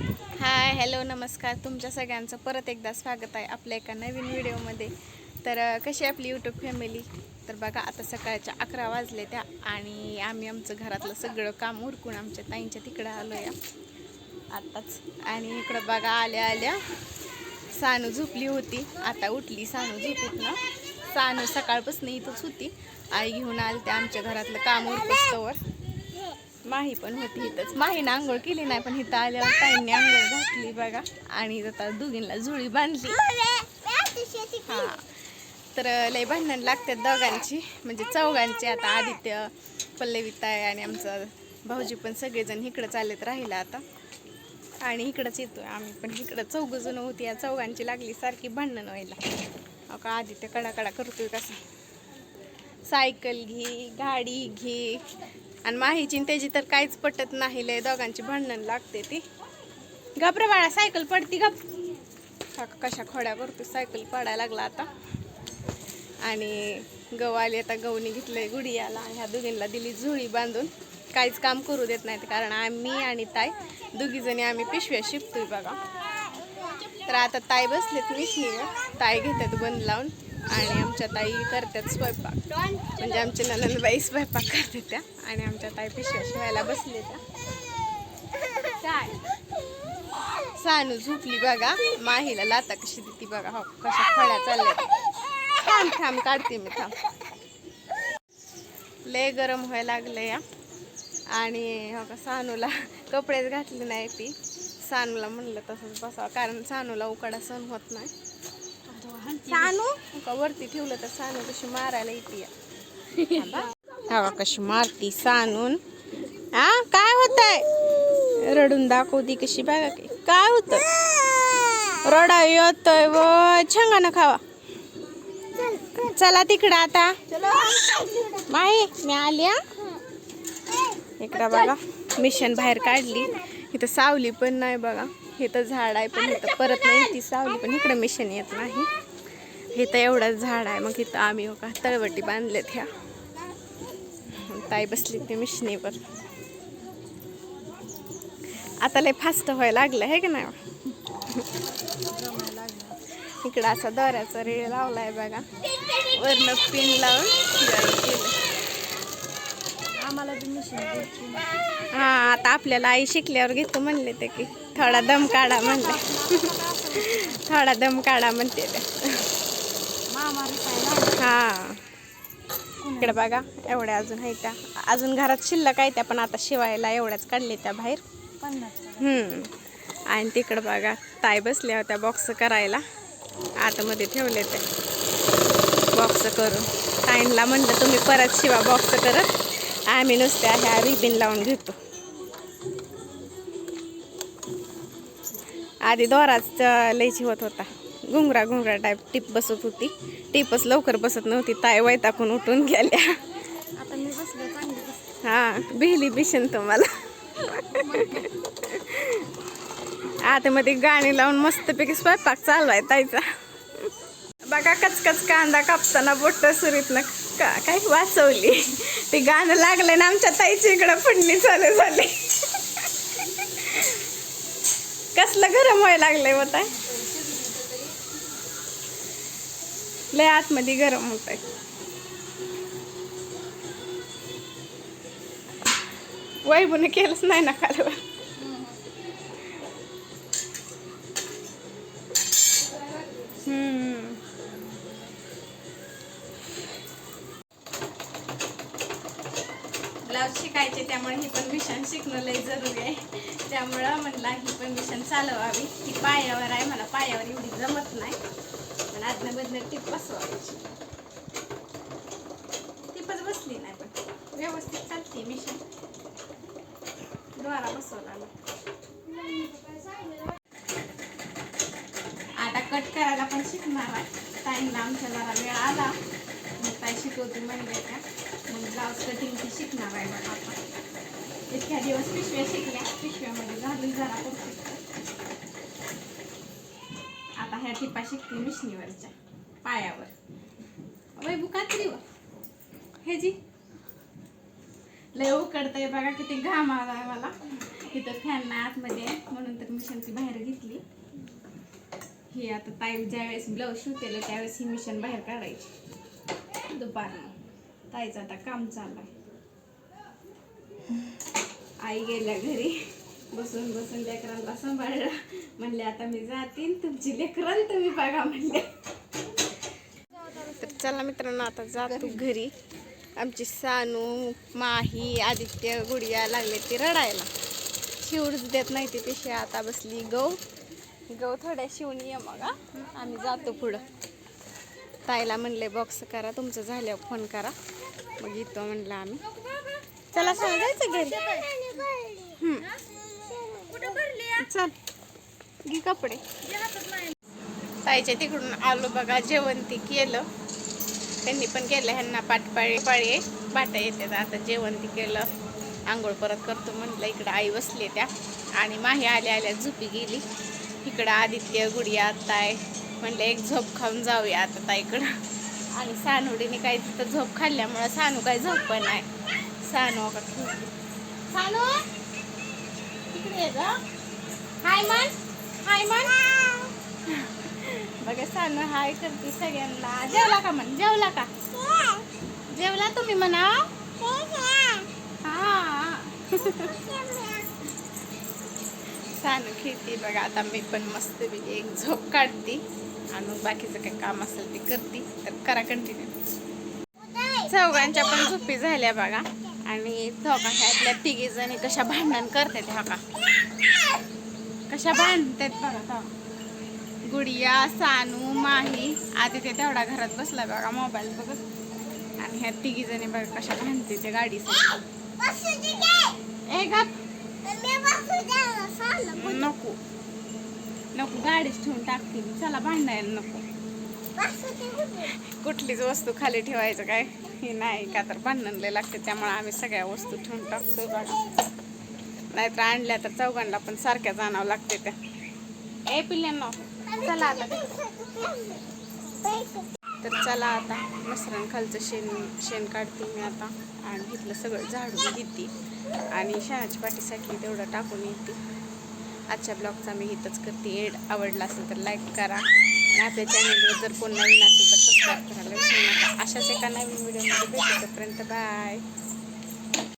Hi hello नमस्कार. तुमच्या सगळ्यांचं परत एकदा स्वागत आहे आपल्या एका नवीन व्हिडिओमध्ये. तर कशी आहे आपली यूट्यूब फॅमिली तर बघा आता सकाळच्या अकरा वाजले त्या आणि आम्ही आमचं घरातलं सगळं काम उरकून आमच्या ताईंच्या तिकडं आलो या आत्ताच आणि इकडं बघा आल्या आल्या. सानू झोपली होती. आता उठली सानू झोपूत ना सानू सकाळपासून इथंच होती. आई घेऊन आली त्या आमच्या घरातलं काम उरकस्तवर माही पण होती इथंच. माहीनं आंघोळ केली नाही पण इथं आल्यावर ताईंनी आंघोळ घातली बघा. आणि आता दोघींना जुळी बांधली. हां. तर लय भांडण लागतात दोघांची. म्हणजे चौघांची आता आदित्य पल्लविताय आणि आमचं भाऊजी पण सगळेजण इकडं चालत राहिलं आता. आणि इकडंच येतोय आम्ही पण इकडं चौघजण होती. या चौघांची लागली सारखी भांडण व्हायला. अहो का आदित्य कडाकडा करतोय कसं? सायकल घे गाडी घे आणि माहीची आणि त्याची तर काहीच पटत नाही लय दोघांची भांडण लागते ती. घाबरे बाळा सायकल पडती गप. का- कशा खोड्या करतो सायकल पडायला लागला आता. आणि गहू आली आता गवनी घेतलंय गुडियाला. ह्या दोघींना दिली झुळी बांधून. काहीच काम करू देत नाहीत कारण आम्ही आणि ताई दोघीजणी आम्ही पिशव्या शिकतोय बघा. तर आता ताई बसलेत मिशनीवर. ताई घेतात बंद लावून. आणि आमच्या ताई करतात स्वयंपाक. म्हणजे आमच्या ननंदबाई स्वयंपाक करतात त्या. आणि आमच्या ताई पिशव्या शिवायला बसले त्या काय? सानू झोपली बघा. माहीला लाता कशी देते बघा. हो कशा फळ्या चालल्या थांब थांब काढते मी थांब. लय गरम व्हायला लागलं या. आणि हो का सानूला कपडेच घातले नाही ती. सानूला म्हणलं तसंच बसावं. कारण सानूला उकाडा सहन होत नाही. सानू? का वरती ठेवलं तर सानू कशी मारायला येते हवा कशी मारती सानून. हा काय होत आहे रडून दाखवती कशी बघा की. काय होत रडा येतोय व छंगानं खावा. चला तिकडं आता. माही मी आली हा? इकडं बघा. मिशन बाहेर काढली. इथं सावली पण नाही बघा. इथं झाड आहे पण इथं परत नाही ती सावली पण इकडं मिशन येत नाही. इथं एवढंच झाड आहे मग इथं आम्ही हो का तळवटी बांधलेत ह्या. ताई बसली ते मिशनीवर आता लय फास्ट व्हायला लागलं आहे का नाही? इकडं असा दोऱ्याचा रेळ लावलाय बघा. वरनं पिन लावून आम्हाला हा आता आपल्याला आई शिकल्यावर घेतो म्हणले ते की. थोडा दम काढा म्हणते. थोडा दम काढा म्हणते मामा हा. इकडे बघा एवढ्या अजून आहे त्या अजून घरात शिल्लक आहे त्या पण आता शिवायला एवढ्याच काढले त्या बाहेर. हम्म. आणि तिकडं बघा ताई बसल्या होत्या बॉक्स करायला. आतमध्ये ठेवले ते. बॉक्स करून. ताईंला म्हणलं तुम्ही परत शिवा बॉक्स करत. आम्ही नुसत्या ह्या रिबिन लावून घेतो. आधी दोराच लयची होत होता. घुंगरा घुंगरा टाईप टीप बसत होती. टीपच लवकर बसत नव्हती. ताई वैताकून उठून गेल्या. आता हा बिहली बिशन तुम्हाला. आतमध्ये गाणी लावून मस्तपैकी स्वयंपाक चालू आहे ताईचा. बघा कचकच कांदा कापताना बोट सुरीत ना का काय वाचवली. ते गाणं लागलं ना आमच्या ताईच्या इकडं फडणी चालू झाली. कसलं गरम व्हायला लागलंय होता लय आतमध्ये गरम होत आहे वैभून केलंच नाही ना कालवर हम्म. ब्लाऊज शिकायचे त्यामुळे ही पण मिशन शिकणं लय जरुरी आहे. त्यामुळं म्हटलं ही पण मिशन चालवावी. ती पायावर आहे मला पायावर एवढी जमत नाही. पण आदनं बदनं टीप बसवायची. टिपच बसली नाही पण. व्यवस्थित चालते मिशन द्वारा बसवला आता कट करायला पण शिकणार आहे. ताईंना आमच्या जरा वेळ आला. मग ताई शिकवते म्हणजे का? ब्लाऊज कटिंगची शिकणार आहे बघा आपण इतक्या दिवस पिशव्या शिकल्या पिशव्यामध्ये घालून जरा करते आता ह्या टिपा शिकते मिशनीवरच्या पायावर. वैभू कात्री हे जी. लय उकडतंय बघा किती घाम आला आहे मला. इथं फॅन आतमध्ये आहे, म्हणून तर मिशन ती बाहेर घेतली. ही आता ताई ज्यावेळेस ब्लाऊज शिवतेलं त्यावेळेस ही मिशन बाहेर काढायची. दुपारनं. ताईचं आता काम चाललं आई गेल्या घरी. बसून बसून लेकरांना सांभाळला. म्हणले आता मी जातीन तुमची लेकरांना तुम्ही बघा म्हणले. तर चला मित्रांनो आता जातो घरी. आमची सानू माही आदित्य गुडिया लागले ते रडायला. शिवच देत नाही ती पिशवी आता बसली गौ गौ थोड्या शिवून ये मग हा. आम्ही जातो पुढं. ताईला म्हणले बॉक्स करा तुमचं झाल्यावर फोन करा. मग येतो म्हणलं आम्ही. चला सांग जायचं घरी? हम्म. चल घे कपडे. ताईच्या तिकडून आलो बघा जेवण केलं. त्यांनी पण केलं ह्यांना पाठपाळे पाळी बाटा येते आता जेवण केलं. आंघोळ परत करतो म्हटलं इकडं आई बसली त्या. आणि माही आल्या आल्या झोपी गेली. इकडं आदित्य गुडिया ताय म्हणलं एक झोप खाऊन जाऊया आता ताईकडं. आणि सानुडीने काही तिथं झोप खाल्ल्यामुळं सानू काय झोप पण नाही. सानू का खेळते. सानू तिकडे हाय मन हाय मन बघा सानू हाय करते सगळ्यांना. जेवला का म्हण? जेवला का? जेवला तुम्ही म्हणा हा. सानू खेळते बघा. आता मी पण मस्त एक झोप काढते. आणि मग बाकीचं काही काम असेल ते करते तर करा कंटिन्यू चौघांच्या पण झोपी झाल्या बघा. आणि धोका ह्यातल्या तिघी जणी कशा भांडण करतात हा का कशा भांडतात बघा तेव्हा. गुडिया सानू माही आधी ते तेवढा घरात बसला बघा मोबाईल बघत. आणि ह्या तिघी जणी बघा कशा भांडते त्या गाडीसाठी. नको. नको गाडीच ठेवून टाकते चला भांडायला नको. कुठलीच वस्तू खाली ठेवायचं काय? हे नाही का तर भांडण लय लागते त्यामुळे आम्ही सगळ्या वस्तू ठेवून टाकतो नाहीतर आणल्या तर चौघांना पण सारख्या जाणावं लागते त्या. ए पिल्यांना चला आता. तर चला आता मसरण खालचं शेण शेण काढते मी आता. आणि इथलं सगळं झाडून घेते. आणि शेणाच्या पाठीसाठी तेवढं टाकून येते. आजच्या ब्लॉगचा मी इथंच करते. एड आवडला असेल तर लाईक करा. आणि आपल्या चॅनलवर जर कोण नवीन असेल तर सबस्क्राईब करायला विसरू नका. अशाच एका नवीन व्हिडिओमध्ये भेटू तोपर्यंत बाय